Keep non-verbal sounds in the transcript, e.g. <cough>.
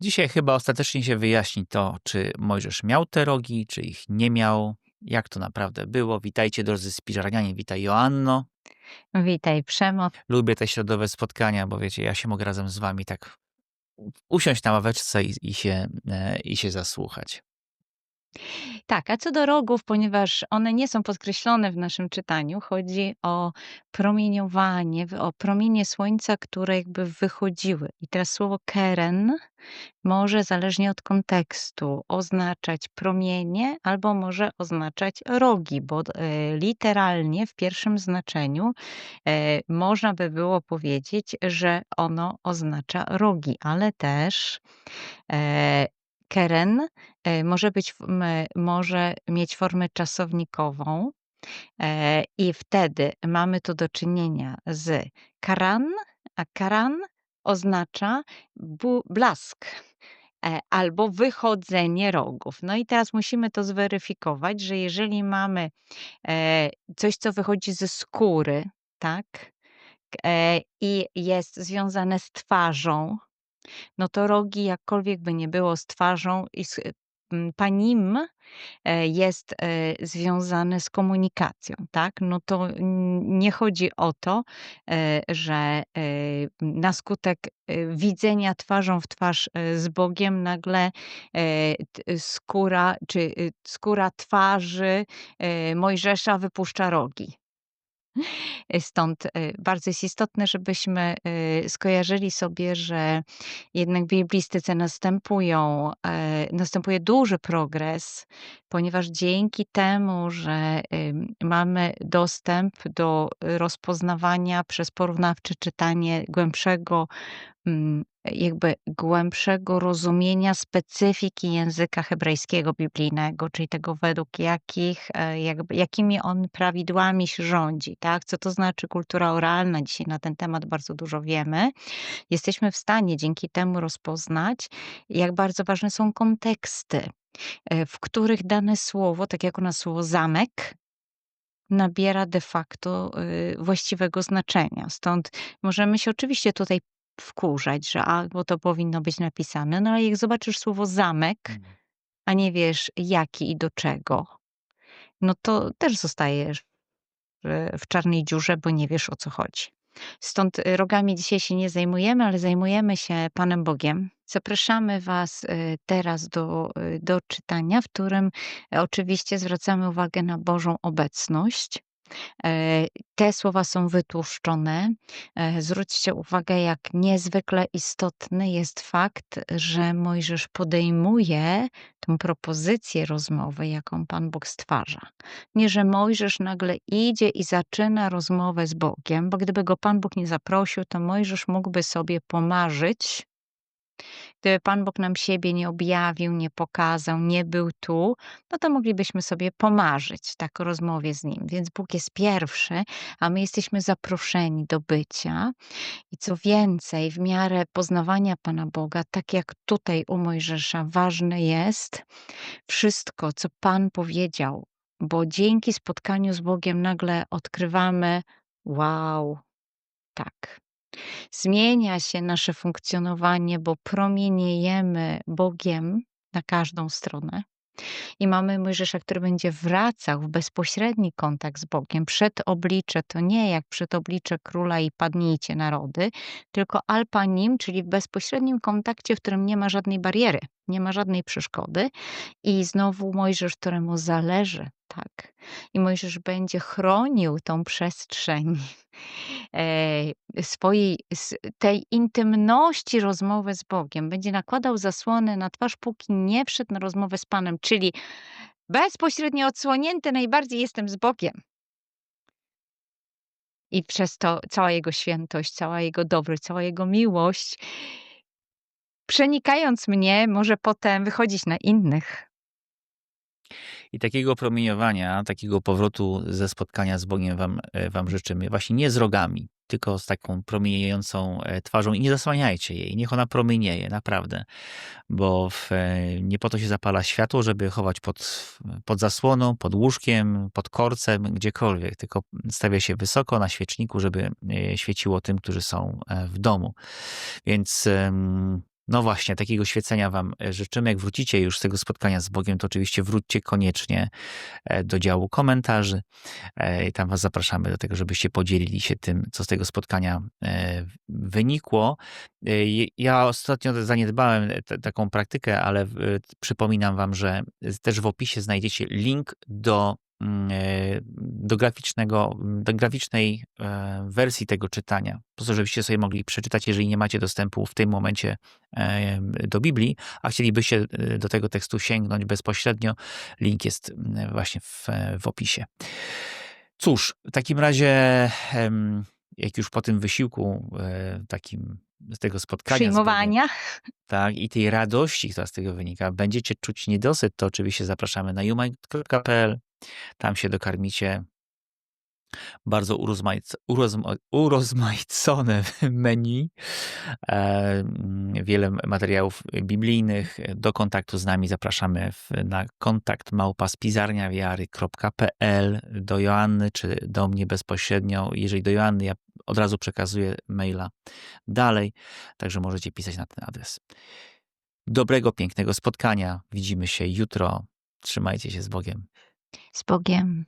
Dzisiaj chyba ostatecznie się wyjaśni to, czy Mojżesz miał te rogi, czy ich nie miał, jak to naprawdę było. Witajcie drodzy spiżarnianie, witaj Joanno. Witaj Przemo. Lubię te środowe spotkania, bo wiecie, ja się mogę razem z wami tak usiąść na ławeczce i, i, się, e, i się zasłuchać. Tak, a co do rogów, ponieważ one nie są podkreślone w naszym czytaniu, chodzi o promieniowanie, o promienie słońca, które jakby wychodziły. I teraz słowo keren może zależnie od kontekstu oznaczać promienie albo może oznaczać rogi, bo e, literalnie w pierwszym znaczeniu e, można by było powiedzieć, że ono oznacza rogi, ale też e, keren e, może być może mieć formę czasownikową, e, i wtedy mamy tu do czynienia z karan, a karan oznacza blask, e, albo wychodzenie rogów. No i teraz musimy to zweryfikować, że jeżeli mamy, coś, co wychodzi ze skóry, tak, i jest związane z twarzą, no to rogi jakkolwiek by nie było z twarzą i z panim e, jest e, związane z komunikacją, tak? No to nie chodzi o to, e, że na skutek widzenia twarzą w twarz z Bogiem nagle skóra czy skóra twarzy Mojżesza wypuszcza rogi. Stąd bardzo jest istotne, żebyśmy skojarzyli sobie, że jednak w biblistyce następują, następuje duży progres, ponieważ dzięki temu, że mamy dostęp do rozpoznawania przez porównawcze czytanie głębszego Mm, jakby głębszego rozumienia specyfiki języka hebrajskiego biblijnego, czyli tego według jakich, e, jakby, jakimi on prawidłami się rządzi, tak? Co to znaczy kultura oralna? Dzisiaj na ten temat bardzo dużo wiemy. Jesteśmy w stanie dzięki temu rozpoznać, jak bardzo ważne są konteksty, e, w których dane słowo, tak jak u nas słowo zamek, nabiera de facto y, właściwego znaczenia. Stąd możemy się oczywiście tutaj wkurzać, że a, bo to powinno być napisane. No ale jak zobaczysz słowo zamek, Mhm. a nie wiesz jaki i do czego, no to też zostajesz w, w czarnej dziurze, bo nie wiesz o co chodzi. Stąd y, rogami dzisiaj się nie zajmujemy, ale zajmujemy się Panem Bogiem. Zapraszamy Was y, teraz do, y, do czytania, w którym oczywiście zwracamy uwagę na Bożą obecność. E, te słowa są wytłuszczone. E, zwróćcie uwagę, jak niezwykle istotny jest fakt, że Mojżesz podejmuje tę propozycję rozmowy, jaką Pan Bóg stwarza. Nie, że Mojżesz nagle idzie i zaczyna rozmowę z Bogiem, bo gdyby go Pan Bóg nie zaprosił, to Mojżesz mógłby sobie pomarzyć, Gdyby Pan Bóg nam siebie nie objawił, nie pokazał, nie był tu, no to moglibyśmy sobie pomarzyć tak o rozmowie z Nim. Więc Bóg jest pierwszy, a my jesteśmy zaproszeni do bycia. I co więcej, w miarę poznawania Pana Boga, tak jak tutaj u Mojżesza, ważne jest wszystko, co Pan powiedział, bo dzięki spotkaniu z Bogiem nagle odkrywamy, wow, tak, Zmienia się nasze funkcjonowanie, bo promieniejemy Bogiem na każdą stronę. I mamy Mojżesza, który będzie wracał w bezpośredni kontakt z Bogiem. Przed oblicze to nie jak przed oblicze króla i padnijcie narody, tylko alpanim, czyli w bezpośrednim kontakcie, w którym nie ma żadnej bariery, nie ma żadnej przeszkody. I znowu Mojżesz, któremu zależy, tak. I Mojżesz będzie chronił tą przestrzeń <laughs> e, swojej, tej intymności rozmowy z Bogiem. Będzie nakładał zasłony na twarz, póki nie wszedł na rozmowę z Panem, czyli bezpośrednio odsłonięty najbardziej jestem z Bogiem. I przez to cała Jego świętość, cała Jego dobroć, cała Jego miłość, przenikając mnie, może potem wychodzić na innych. I takiego promieniowania, takiego powrotu ze spotkania z Bogiem wam, e, wam życzymy. Właśnie nie z rogami, tylko z taką promieniejącą e, twarzą i nie zasłaniajcie jej. Niech ona promienieje, naprawdę. Bo w, e, nie po to się zapala światło, żeby chować pod, pod zasłoną, pod łóżkiem, pod korcem, gdziekolwiek, tylko stawia się wysoko na świeczniku, żeby świeciło tym, którzy są w domu. Więc No właśnie, takiego świecenia Wam e, życzymy. Jak wrócicie już z tego spotkania z Bogiem, to oczywiście wróćcie koniecznie e, do działu komentarzy. E, tam Was zapraszamy do tego, żebyście podzielili się tym, co z tego spotkania wynikło. Ja ostatnio zaniedbałem taką praktykę, ale przypominam Wam, że też w opisie znajdziecie link do do, graficznego, do graficznej e, wersji tego czytania, po to, żebyście sobie mogli przeczytać, jeżeli nie macie dostępu w tym momencie e, do Biblii, a chcielibyście e, do tego tekstu sięgnąć bezpośrednio, link jest mm, właśnie w, w opisie. Cóż, w takim razie, jak już po tym wysiłku e, takim z tego spotkania, Przyjmowania. tak, i tej radości, która z tego wynika, będziecie czuć niedosyt, to oczywiście zapraszamy na umaj.pl. Tam się dokarmicie bardzo urozmaic, urozma, urozmaicone <laughs> menu, e, mm, wiele materiałów biblijnych. Do kontaktu z nami zapraszamy na kontakt małpaspizarniawiary.pl do Joanny czy do mnie bezpośrednio. Jeżeli do Joanny, ja od razu przekazuję maila dalej, także możecie pisać na ten adres. Dobrego, pięknego spotkania. Widzimy się jutro. Trzymajcie się z Bogiem. Z Bogiem.